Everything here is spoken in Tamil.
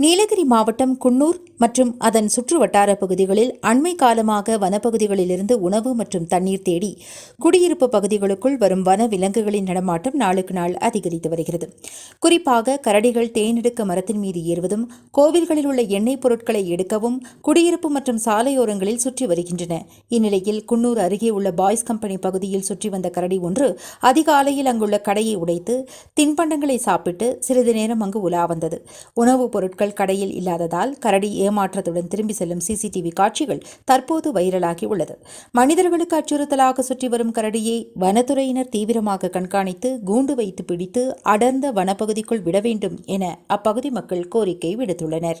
நீலகிரி மாவட்டம் குன்னூர் மற்றும் அதன் சுற்றுவட்டார பகுதிகளில் அண்மை காலமாக வனப்பகுதிகளிலிருந்து உணவு மற்றும் தண்ணீர் தேடி குடியிருப்பு பகுதிகளுக்குள் வரும் வன விலங்குகளின் நடமாட்டம் நாளுக்கு நாள் அதிகரித்து வருகிறது. குறிப்பாக கரடிகள் தேனெடுக்க மரத்தின் மீது ஏறுவதும் கோவில்களில் உள்ள எண்ணெய் பொருட்களை எடுக்கவும் குடியிருப்பு மற்றும் சாலையோரங்களில் சுற்றி வருகின்றன. இந்நிலையில் குன்னூர் அருகே உள்ள பாய்ஸ் கம்பெனி பகுதியில் சுற்றி வந்த கரடி ஒன்று அதிகாலையில் அங்குள்ள கடையை உடைத்து தின்பண்டங்களை சாப்பிட்டு சிறிது நேரம் அங்கு உலா வந்தது. உணவுப் பொருட்கள் கடையில் இல்லாததால் கரடி ஏமாற்றத்துடன் திரும்பி செல்லும் சிசிடிவி காட்சிகள் தற்போது வைரலாகி உள்ளது மனிதர்களுக்கு அச்சுறுத்தலாக சுற்றி வரும் கரடியை வனத்துறையினர் தீவிரமாக கண்காணித்து கூண்டு வைத்து பிடித்து அடர்ந்த வனப்பகுதிக்குள் விட வேண்டும் என அப்பகுதி மக்கள் கோரிக்கை விடுத்துள்ளனர்.